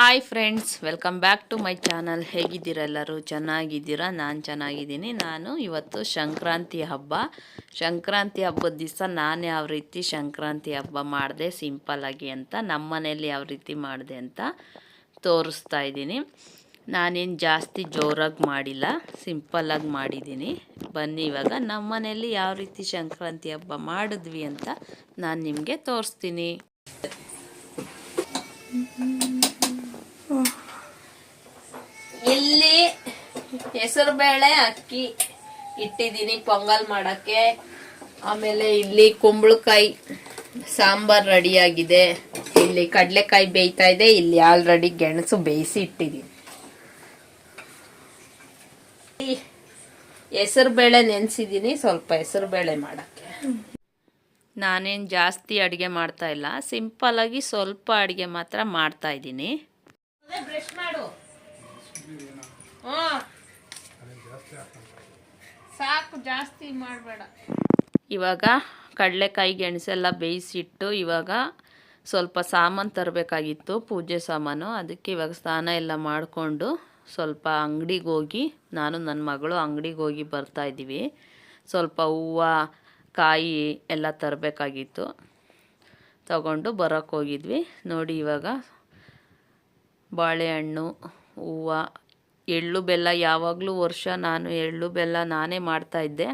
Hi friends, welcome back to my channel. ಹೇಗಿದ್ದೀರ ಎಲ್ಲರೂ? ಚೆನ್ನಾಗಿದ್ದೀರಾ? ನಾನು ಚೆನ್ನಾಗಿದ್ದೀನಿ. ನಾನು ಇವತ್ತು ಸಂಕ್ರಾಂತಿ ಹಬ್ಬ. ಸಂಕ್ರಾಂತಿ ಹಬ್ಬದ ದಿವಸ ನಾನು ಯಾವ ರೀತಿ ಸಂಕ್ರಾಂತಿ ಹಬ್ಬ ಮಾಡಿದೆ ಸಿಂಪಲ್ಲಾಗಿ ಅಂತ, ನಮ್ಮ ಮನೇಲಿ ಯಾವ ರೀತಿ ಮಾಡಿದೆ ಅಂತ ತೋರಿಸ್ತಾ ಇದ್ದೀನಿ. ನಾನೇನು ಜಾಸ್ತಿ ಜೋರಾಗಿ ಮಾಡಿಲ್ಲ ಸಿಂಪಲ್ಲಾಗಿ ಮಾಡಿದ್ದೀನಿ. ಬನ್ನಿ ಇವಾಗ ನಮ್ಮ ಮನೆಯಲ್ಲಿ ಯಾವ ರೀತಿ ಸಂಕ್ರಾಂತಿ ಹಬ್ಬ ಮಾಡಿದ್ವಿ ಅಂತ ನಾನು ನಿಮಗೆ ತೋರಿಸ್ತೀನಿ ಇಲ್ಲಿ ಹೆಸರುಬೇಳೆ ಅಕ್ಕಿ ಇಟ್ಟಿದ್ದೀನಿ ಪೊಂಗಲ್ ಮಾಡಕ್ಕೆ. ಆಮೇಲೆ ಇಲ್ಲಿ ಕುಂಬಳಕಾಯಿ ಸಾಂಬಾರ್ ರೆಡಿ ಆಗಿದೆ ಇಲ್ಲಿ ಕಡಲೆಕಾಯಿ ಬೇಯ್ತಾ ಇದೆ. ಇಲ್ಲಿ ಆಲ್ರೆಡಿ ಗೆಣಸು ಬೇಯಿಸಿ ಇಟ್ಟಿದ್ದೀನಿ. ಹೆಸರುಬೇಳೆ ನೆನೆಸಿದ್ದೀನಿ. ಸ್ವಲ್ಪ ಹೆಸರುಬೇಳೆ ಮಾಡಕ್ಕೆ. ನಾನೇನು ಜಾಸ್ತಿ ಅಡುಗೆ ಮಾಡ್ತಾ ಇಲ್ಲ. ಸಿಂಪಲ್ಲಾಗಿ ಸ್ವಲ್ಪ ಅಡುಗೆ ಮಾತ್ರ ಮಾಡ್ತಾ ಇದ್ದೀನಿ. ಬ್ರಷ್ ಮಾಡು. ಸಾಕು, ಜಾಸ್ತಿ ಮಾಡಬೇಡ. ಇವಾಗ ಕಡಲೆಕಾಯಿ ಗೆಣಸೆಲ್ಲ ಬೇಯಿಸಿಟ್ಟು ಇವಾಗ ಸ್ವಲ್ಪ ಸಾಮಾನು ತರಬೇಕಾಗಿತ್ತು, ಪೂಜೆ ಸಾಮಾನು. ಅದಕ್ಕೆ ಇವಾಗ ಸ್ನಾನ ಎಲ್ಲ ಮಾಡಿಕೊಂಡು ಸ್ವಲ್ಪ ಅಂಗಡಿಗೆ ಹೋಗಿ, ನಾನು ನನ್ನ ಮಗಳು ಅಂಗಡಿಗೆ ಹೋಗಿ ಬರ್ತಾ ಇದ್ದೀವಿ. ಸ್ವಲ್ಪ ಹೂವು, ಕಾಯಿ ಎಲ್ಲ ತರಬೇಕಾಗಿತ್ತು. ತಗೊಂಡು ಬರೋಕ್ಕೋಗಿದ್ವಿ ನೋಡಿ ಇವಾಗ ಬಾಳೆಹಣ್ಣು, ಹೂವು ಎಳ್ಳು ಬೆಲ್ಲ ಯಾವಾಗಲೂ ವರ್ಷ ನಾನು ಎಳ್ಳು ಬೆಲ್ಲ ನಾನೇ ಮಾಡ್ತಾ ಇದ್ದೆ.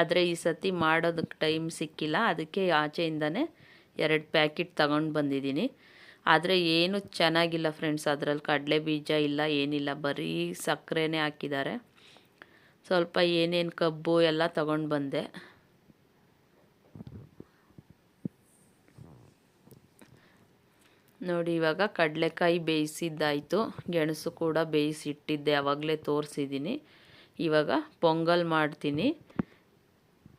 ಆದರೆ ಈ ಸತಿ ಮಾಡೋದಕ್ಕೆ ಟೈಮ್ ಸಿಕ್ಕಿಲ್ಲ. ಅದಕ್ಕೆ ಆಚೆಯಿಂದನೇ ಎರಡು ಪ್ಯಾಕೆಟ್ ತಗೊಂಡು ಬಂದಿದ್ದೀನಿ. ಆದರೆ ಏನು ಚೆನ್ನಾಗಿಲ್ಲ ಫ್ರೆಂಡ್ಸ್. ಅದರಲ್ಲಿ ಕಡಲೆ ಬೀಜ ಇಲ್ಲ, ಏನಿಲ್ಲ. ಬರೀ ಸಕ್ಕರೆನೇ ಹಾಕಿದ್ದಾರೆ. ಸ್ವಲ್ಪ ಏನೇನು ಕಬ್ಬು ಎಲ್ಲ ತಗೊಂಡು ಬಂದೆ. ನೋಡಿ, ಇವಾಗ ಕಡಲೆಕಾಯಿ ಬೇಯಿಸಿದ್ದಾಯಿತು. ಗೆಣಸು ಕೂಡ ಬೇಯಿಸಿಟ್ಟಿದ್ದೆ ಆವಾಗಲೇ ತೋರಿಸಿದ್ದೀನಿ. ಇವಾಗ ಪೊಂಗಲ್ ಮಾಡ್ತೀನಿ.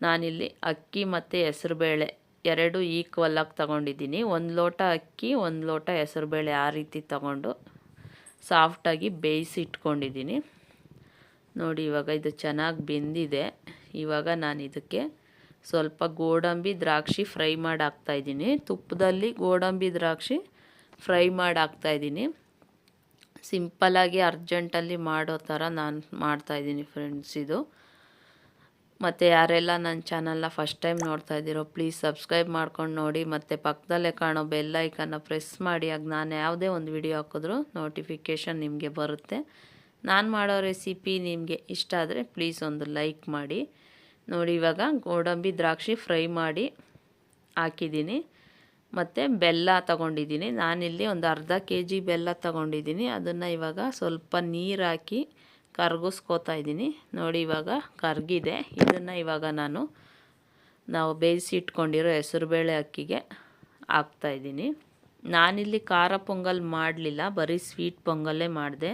ನಾನಿಲ್ಲಿ ಅಕ್ಕಿ ಮತ್ತು ಹೆಸರುಬೇಳೆ ಎರಡು ಈಕ್ವಲಾಗಿ ತಗೊಂಡಿದ್ದೀನಿ. ಒಂದು ಲೋಟ ಅಕ್ಕಿ, ಒಂದು ಲೋಟ ಹೆಸರುಬೇಳೆ ಆ ರೀತಿ ತಗೊಂಡು ಸಾಫ್ಟಾಗಿ ಬೇಯಿಸಿ ಇಟ್ಕೊಂಡಿದ್ದೀನಿ ನೋಡಿ, ಇವಾಗ ಇದು ಚೆನ್ನಾಗಿ ಬೆಂದಿದೆ. ಇವಾಗ ನಾನು ಇದಕ್ಕೆ ಸ್ವಲ್ಪ ಗೋಡಂಬಿ ದ್ರಾಕ್ಷಿ ಫ್ರೈ ಮಾಡಿ ಹಾಕ್ತಾಯಿದ್ದೀನಿ ತುಪ್ಪದಲ್ಲಿ ಗೋಡಂಬಿ ದ್ರಾಕ್ಷಿ ಫ್ರೈ ಮಾಡಿ ಹಾಕ್ತಾಯಿದ್ದೀನಿ ಸಿಂಪಲ್ಲಾಗಿ ಅರ್ಜೆಂಟಲ್ಲಿ ಮಾಡೋ ಥರ ನಾನು ಮಾಡ್ತಾಯಿದ್ದೀನಿ ಫ್ರೆಂಡ್ಸ್ ಇದು. ಮತ್ತು ಯಾರೆಲ್ಲ ನನ್ನ ಚಾನಲ್ನ ಫಸ್ಟ್ ಟೈಮ್ ನೋಡ್ತಾ ಇದ್ದೀರೋ ಪ್ಲೀಸ್ ಸಬ್ಸ್ಕ್ರೈಬ್ ಮಾಡ್ಕೊಂಡು ನೋಡಿ. ಮತ್ತು ಪಕ್ಕದಲ್ಲೇ ಕಾಣೋ ಬೆಲ್ ಐಕನ್ನ ಪ್ರೆಸ್ ಮಾಡಿ. ಆಗ ನಾನು ಯಾವುದೇ ಒಂದು ವಿಡಿಯೋ ಹಾಕಿದ್ರೂ ನೋಟಿಫಿಕೇಷನ್ ನಿಮಗೆ ಬರುತ್ತೆ. ನಾನು ಮಾಡೋ ರೆಸಿಪಿ ನಿಮಗೆ ಇಷ್ಟ ಆದರೆ ಪ್ಲೀಸ್ ಒಂದು ಲೈಕ್ ಮಾಡಿ. ನೋಡಿ ಇವಾಗ ಗೋಡಂಬಿ ದ್ರಾಕ್ಷಿ ಫ್ರೈ ಮಾಡಿ ಹಾಕಿದ್ದೀನಿ. ಮತ್ತು ಬೆಲ್ಲ ತಗೊಂಡಿದ್ದೀನಿ. ನಾನಿಲ್ಲಿ ಒಂದು ಅರ್ಧ ಕೆ ಜಿ ಬೆಲ್ಲ ತಗೊಂಡಿದ್ದೀನಿ. ಅದನ್ನು ಇವಾಗ ಸ್ವಲ್ಪ ನೀರು ಹಾಕಿ ಕರ್ಗಿಸ್ಕೋತಾ ಇದ್ದೀನಿ. ನೋಡಿ ಇವಾಗ ಕರಗಿದೆ. ಇದನ್ನು ಇವಾಗ ನಾನು ನಾವು ಬೇಯಿಸಿ ಇಟ್ಕೊಂಡಿರೋ ಹೆಸರುಬೇಳೆ ಅಕ್ಕಿಗೆ ಹಾಕ್ತಾಯಿದ್ದೀನಿ ನಾನಿಲ್ಲಿ ಖಾರ ಪೊಂಗಲ್ ಮಾಡಲಿಲ್ಲ. ಬರೀ ಸ್ವೀಟ್ ಪೊಂಗಲ್ಲೇ ಮಾಡಿದೆ.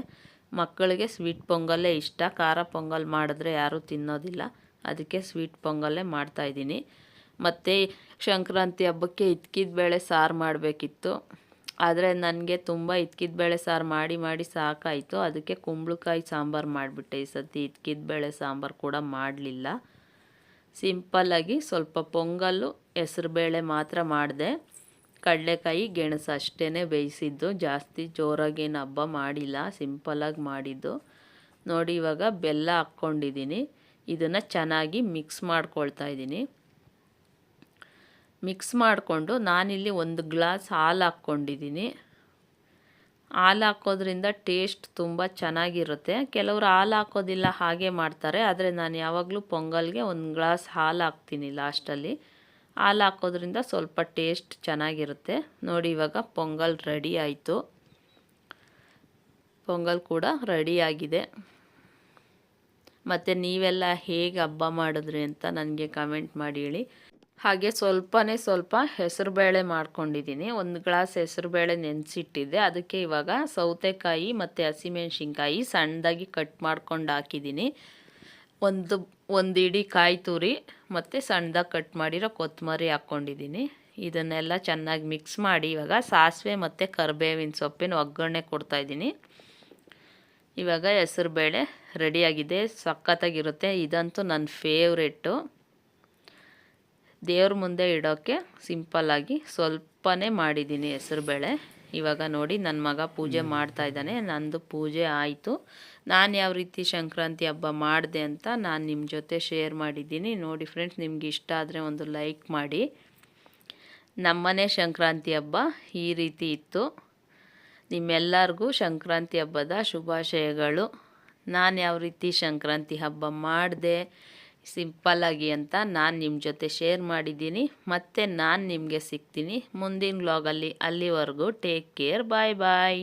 ಮಕ್ಕಳಿಗೆ ಸ್ವೀಟ್ ಪೊಂಗಲ್ಲೇ ಇಷ್ಟ. ಖಾರ ಪೊಂಗಲ್ ಮಾಡಿದ್ರೆ ಯಾರೂ ತಿನ್ನೋದಿಲ್ಲ. ಅದಕ್ಕೆ ಸ್ವೀಟ್ ಪೊಂಗಲ್ಲೇ ಮಾಡ್ತಾಯಿದ್ದೀನಿ ಮತ್ತು ಸಂಕ್ರಾಂತಿ ಹಬ್ಬಕ್ಕೆ ಇದ್ಕಿದ ಬೇಳೆ ಸಾರು ಮಾಡಬೇಕಿತ್ತು. ಆದರೆ ನನಗೆ ತುಂಬ ಇದ್ಕಿದ ಬೇಳೆ ಸಾರು ಮಾಡಿ ಮಾಡಿ ಸಾಕಾಯಿತು. ಅದಕ್ಕೆ ಕುಂಬಳಕಾಯಿ ಸಾಂಬಾರು ಮಾಡಿಬಿಟ್ಟೆ ಈ ಸತಿ ಇದ್ಕಿದ ಬೇಳೆ ಸಾಂಬಾರು ಕೂಡ ಮಾಡಲಿಲ್ಲ. ಸಿಂಪಲ್ಲಾಗಿ ಸ್ವಲ್ಪ ಪೊಂಗಲ್ಲು ಹೆಸರುಬೇಳೆ ಮಾತ್ರ ಮಾಡಿದೆ. ಕಡಲೆಕಾಯಿ, ಗೆಣಸು ಅಷ್ಟೇ ಬೇಯಿಸಿದ್ದು. ಜಾಸ್ತಿ ಜೋರಾಗೇನು ಹಬ್ಬ ಮಾಡಿಲ್ಲ. ಸಿಂಪಲ್ಲಾಗಿ ಮಾಡಿದ್ದು. ನೋಡಿ ಇವಾಗ ಬೆಲ್ಲ ಹಾಕ್ಕೊಂಡಿದ್ದೀನಿ ಇದನ್ನು ಚೆನ್ನಾಗಿ ಮಿಕ್ಸ್ ಮಾಡ್ಕೊಳ್ತಾ ಇದ್ದೀನಿ ಮಿಕ್ಸ್ ಮಾಡಿಕೊಂಡು ನಾನಿಲ್ಲಿ ಒಂದು ಗ್ಲಾಸ್ ಹಾಲು ಹಾಕ್ಕೊಂಡಿದ್ದೀನಿ. ಹಾಲು ಹಾಕೋದ್ರಿಂದ ಟೇಸ್ಟ್ ತುಂಬ ಚೆನ್ನಾಗಿರುತ್ತೆ. ಕೆಲವರು ಹಾಲು ಹಾಕೋದಿಲ್ಲ ಹಾಗೆ ಮಾಡ್ತಾರೆ. ಆದರೆ ನಾನು ಯಾವಾಗಲೂ ಪೊಂಗಲ್ಗೆ ಒಂದು ಗ್ಲಾಸ್ ಹಾಲು ಹಾಕ್ತೀನಿ ಲಾಸ್ಟಲ್ಲಿ. ಹಾಲು ಹಾಕೋದ್ರಿಂದ ಸ್ವಲ್ಪ ಟೇಸ್ಟ್ ಚೆನ್ನಾಗಿರುತ್ತೆ. ನೋಡಿ ಇವಾಗ ಪೊಂಗಲ್ ರೆಡಿ ಆಯಿತು. ಪೊಂಗಲ್ ಕೂಡ ರೆಡಿಯಾಗಿದೆ ಮತ್ತು ನೀವೆಲ್ಲ ಹೇಗೆ ಹಬ್ಬ ಮಾಡಿದ್ರಿ ಅಂತ ನನಗೆ ಕಮೆಂಟ್ ಮಾಡಿ ಹೇಳಿ. ಹಾಗೆ ಸ್ವಲ್ಪನೇ ಸ್ವಲ್ಪ ಹೆಸರುಬೇಳೆ ಮಾಡ್ಕೊಂಡಿದ್ದೀನಿ. ಒಂದು ಗ್ಲಾಸ್ ಹೆಸರುಬೇಳೆ ನೆನೆಸಿಟ್ಟಿದ್ದೆ. ಅದಕ್ಕೆ ಇವಾಗ ಸೌತೆಕಾಯಿ ಮತ್ತು ಹಸಿಮೆಣ್ಸಿನ್ಕಾಯಿ ಸಣ್ಣದಾಗಿ ಕಟ್ ಮಾಡ್ಕೊಂಡು ಹಾಕಿದ್ದೀನಿ. ಒಂದು ಒಂದು ಇಡೀ ಕಾಯಿ ತುರಿ ಮತ್ತು ಸಣ್ಣದಾಗಿ ಕಟ್ ಮಾಡಿರೋ ಕೊತ್ತಂಬರಿ ಹಾಕ್ಕೊಂಡಿದ್ದೀನಿ ಇದನ್ನೆಲ್ಲ ಚೆನ್ನಾಗಿ ಮಿಕ್ಸ್ ಮಾಡಿ ಇವಾಗ ಸಾಸಿವೆ ಮತ್ತು ಕರಿಬೇವಿನ ಸೊಪ್ಪಿನ ಒಗ್ಗರಣೆ ಕೊಡ್ತಾಯಿದ್ದೀನಿ ಇವಾಗ ಹೆಸರುಬೇಳೆ ರೆಡಿಯಾಗಿದೆ. ಸಖತ್ತಾಗಿರುತ್ತೆ. ಇದಂತೂ ನನ್ನ ಫೇವ್ರೆಟ್ಟು ದೇವ್ರ ಮುಂದೆ ಇಡೋಕ್ಕೆ ಸಿಂಪಲ್ಲಾಗಿ ಸ್ವಲ್ಪನೇ ಮಾಡಿದ್ದೀನಿ ಹೆಸರುಬೇಳೆ ಇವಾಗ ನೋಡಿ ನನ್ನ ಮಗ ಪೂಜೆ ಮಾಡ್ತಾ ಇದ್ದಾನೆ. ನಂದು ಪೂಜೆ ಆಯಿತು. ನಾನು ಯಾವ ರೀತಿ ಸಂಕ್ರಾಂತಿ ಹಬ್ಬ ಮಾಡಿದೆ ಅಂತ ನಾನು ನಿಮ್ಮ ಜೊತೆ ಶೇರ್ ಮಾಡಿದ್ದೀನಿ. ನೋಡಿ ಫ್ರೆಂಡ್ಸ್ ನಿಮ್ಗೆ ಇಷ್ಟ ಆದರೆ ಒಂದು ಲೈಕ್ ಮಾಡಿ. ನಮ್ಮನೆ ಸಂಕ್ರಾಂತಿ ಹಬ್ಬ ಈ ರೀತಿ ಇತ್ತು. ನಿಮ್ಮೆಲ್ಲರಿಗೂ ಸಂಕ್ರಾಂತಿ ಹಬ್ಬದ ಶುಭಾಶಯಗಳು. ನಾನು ಯಾವ ರೀತಿ ಸಂಕ್ರಾಂತಿ ಹಬ್ಬ ಮಾಡಿದೆ? ಸಿಂಪಲ್ಲಾಗಿ ಅಂತ ನಾನು ನಿಮ್ಮ ಜೊತೆ ಶೇರ್ ಮಾಡಿದ್ದೀನಿ. ಮತ್ತೆ ನಾನು ನಿಮಗೆ ಸಿಗ್ತೀನಿ ಮುಂದಿನ ವ್ಲಾಗಲ್ಲಿ ಅಲ್ಲಿವರೆಗೂ ಟೇಕ್ ಕೇರ್ ಬಾಯ್ ಬಾಯ್